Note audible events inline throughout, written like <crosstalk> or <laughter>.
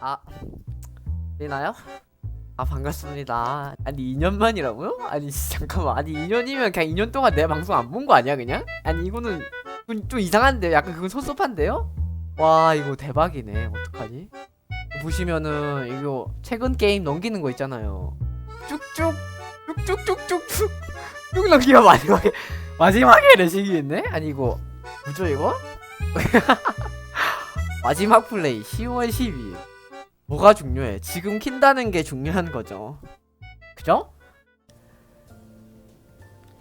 아 되나요? 아 반갑습니다. 아니 2년 만이라고요? 아니 씨, <laughs> 잠깐만 아니 2년이면 그냥 2년 동안 내 방송 안 본 거 아니야 그냥? 아니 이거는 좀, 좀 이상한데 약간 그건 섭섭한데요? 와 이거 대박이네 어떡하지? 보시면은 이거 최근 게임 넘기는 거 있잖아요. 쭉쭉 쭉쭉쭉쭉쭉 쭉 넘기면 마지막에 <laughs> 마지막에 레식이 있네? 아니 이거 뭐죠 이거? <laughs> 마지막 플레이 10월 12일 뭐가 중요해? 지금 킨다는 게 중요한 거죠 그죠?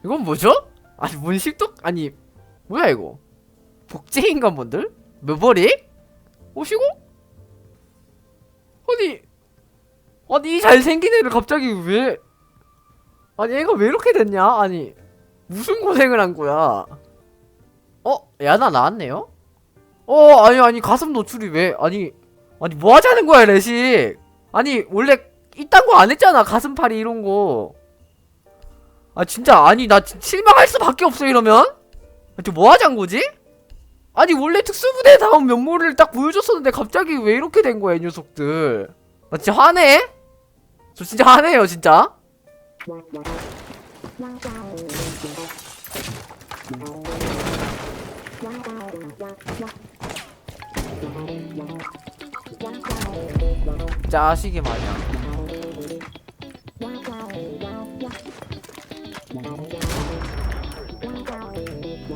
이건 뭐죠? 아니 뭔 십독? 아니 뭐야 이거 복제 인간분들? 메버릭? 오시고? 아니 아니 이 잘생긴 애를 갑자기 왜 아니 애가 왜 이렇게 됐냐? 아니 무슨 고생을 한 거야? 어? 야나 나왔네요? 어 아니 아니 가슴 노출이 왜 아니 아니 뭐 하자는 거야 레식 아니 원래 이딴 거 안 했잖아 가슴팔이 이런 거 아 진짜 아니 나 진- 실망할 수밖에 없어 이러면? 아니 뭐 하자는 거지? 아니 원래 특수부대 다운 면모를 딱 보여줬었는데 갑자기 왜 이렇게 된 거야 이 녀석들? 나 진짜 화내? 저 진짜 화내요 진짜 자식이 마냥.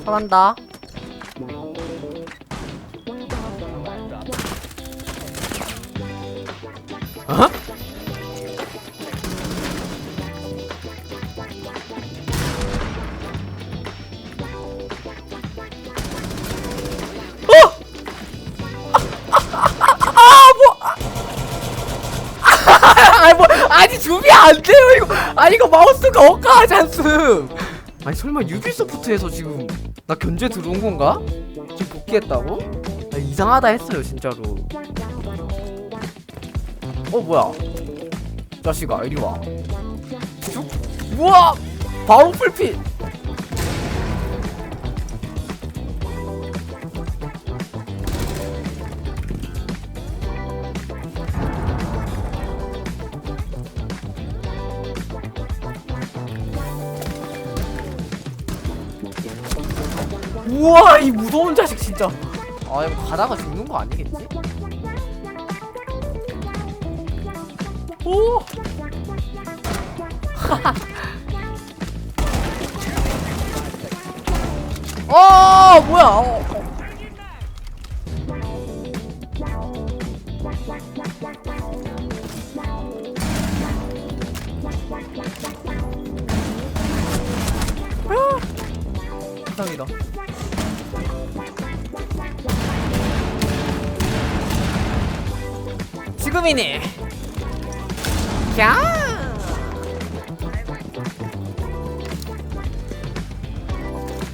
잘한다 아니 이거 마우스가 않음 아니 설마 유비소프트에서 지금 나 견제 들어온 건가? 지금 복귀했다고? 아, 이상하다 했어요 진짜로 어 뭐야 자식아 이리 와 쭉? 우와 바로 풀핏 우와 이 무서운 자식 진짜 아 이거 가다가 죽는 거 아니겠지? 오 <laughs> 어 뭐야 어, 어. 아, 세상이다 지금이니 야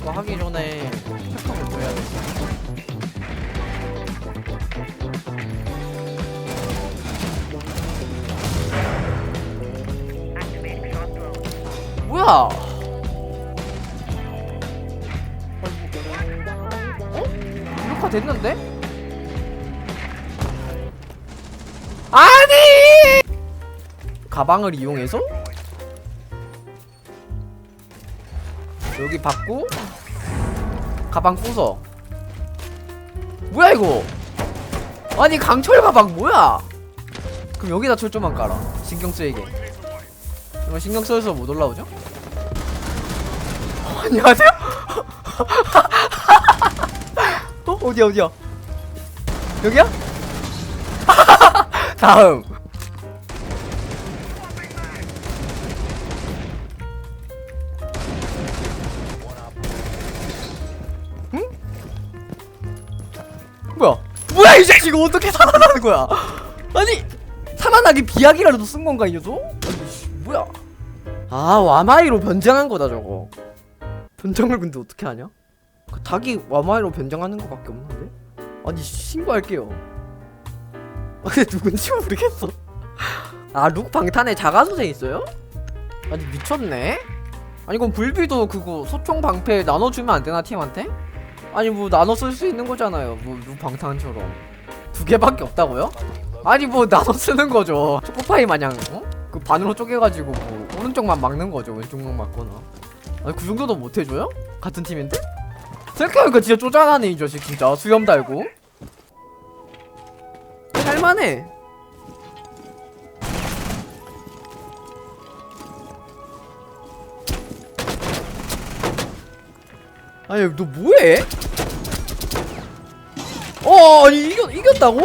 하기 전에 팩하고 줘야 돼 뭐야 어? 이렇게 됐는데? 가방을 이용해서 여기 받고 가방 부숴 뭐야 이거 아니 강철 가방 뭐야 그럼 여기다 철조망 깔아 신경 쓰이게 이거 신경 써서 못 올라오죠? 어, 안녕하세요? <laughs> 어? 어디야 어디야 여기야? <laughs> 다음 응? 뭐야 뭐야 이 자식 이거 어떻게 살아나는 거야 아니 살아나기 비약이라도 쓴 건가 이 녀석? 뭐야 아 와마이로 변장한 거다 저거 변장을 근데 어떻게 하냐? 그 닭이 와마이로 변장하는 거밖에 없는데? 아니 신고할게요 아 근데 누군지 모르겠어 아 룩 방탄에 자가소생 있어요? 아니 미쳤네 아니 그럼 불비도 그거 소총 방패 나눠주면 안 되나 팀한테? 아니 뭐 나눠 쓸 수 있는 거잖아요 뭐룩 방탄처럼 두 개밖에 없다고요? 아니 뭐 나눠 쓰는 거죠 초코파이 마냥 어? 그 반으로 쪼개가지고 뭐 오른쪽만 막는 거죠 왼쪽만 막거나 아니 그 정도도 못 해줘요? 같은 팀인데? 생각해보니까 진짜 쪼잔하네 이 자식 진짜 수염 달고 할만해 아니 너 뭐해? 어 아니 이겼, 이겼다고?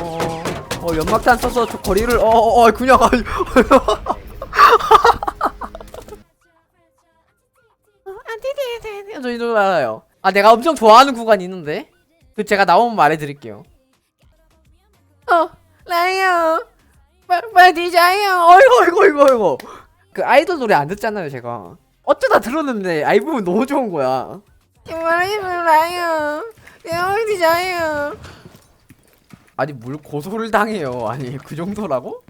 어, 어 연막탄 써서 저 거리를 어어 어, 그냥 아니 저이 노래 알아요. 아 내가 엄청 좋아하는 구간이 있는데? 그 제가 나오면 말해드릴게요. 어 라이어 빨리 디자이어 어이구 어이구 어이구 어이구 그 아이돌 노래 안 듣잖아요 제가. 어쩌다 들었는데 아이 부분 너무 좋은 거야. 아니 뭘 고소를 당해요. 아니 그 정도라고?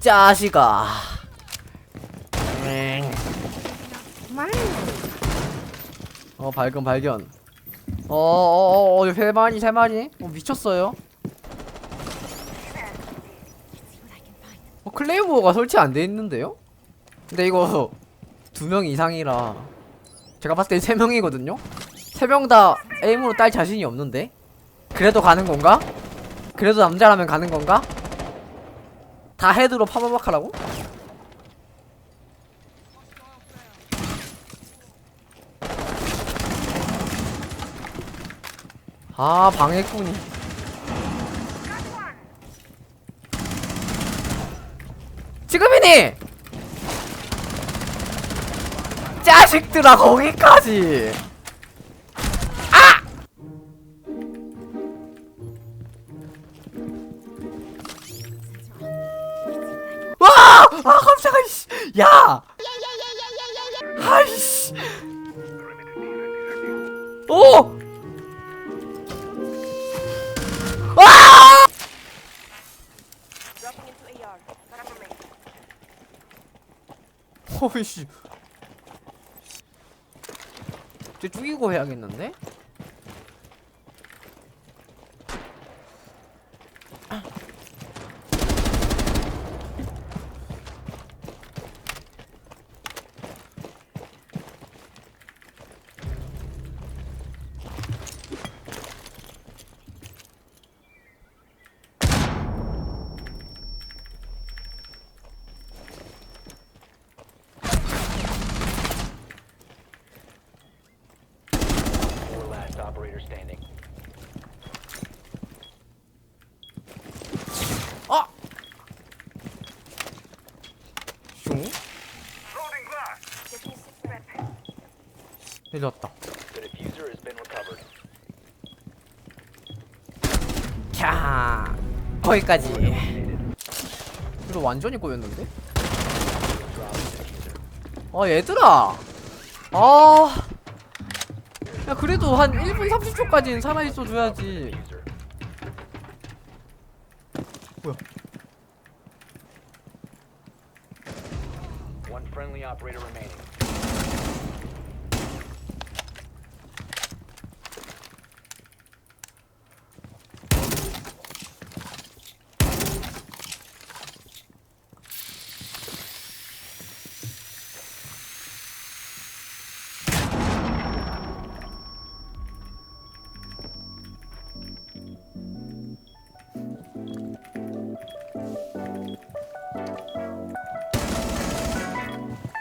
짜식아 어 발견 발견 어어어 세 마리 세 마리 어 미쳤어요 어 클레이모어가 설치 안 돼 있는데요? 근데 이거 <laughs> 두 명 이상이라 제가 봤을 때 세 명이거든요? 세 명 다 에임으로 딸 자신이 없는데? 그래도 가는 건가? 그래도 남자라면 가는 건가? 다 헤드로 파바박 하라고? 아 방해꾼이 지금이니! 자식들아 거기까지 아! 와! 아 깜짝아 씨. 야! 어이씨 쟤 죽이고 해야겠는데? Last operator standing. 아! 슝? The diffuser has been recovered. 캬 거기까지 이거 완전히 꼬였는데? 아 얘들아 아... 야 그래도 한 1분 30초까지는 살아있어 줘야지. 뭐야 One friendly operator remaining.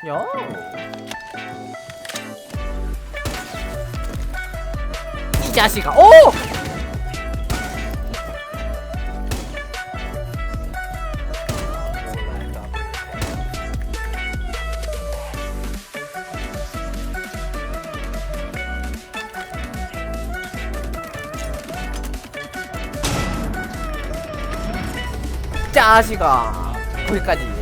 야 이 자식아 오! 자식아 거기까지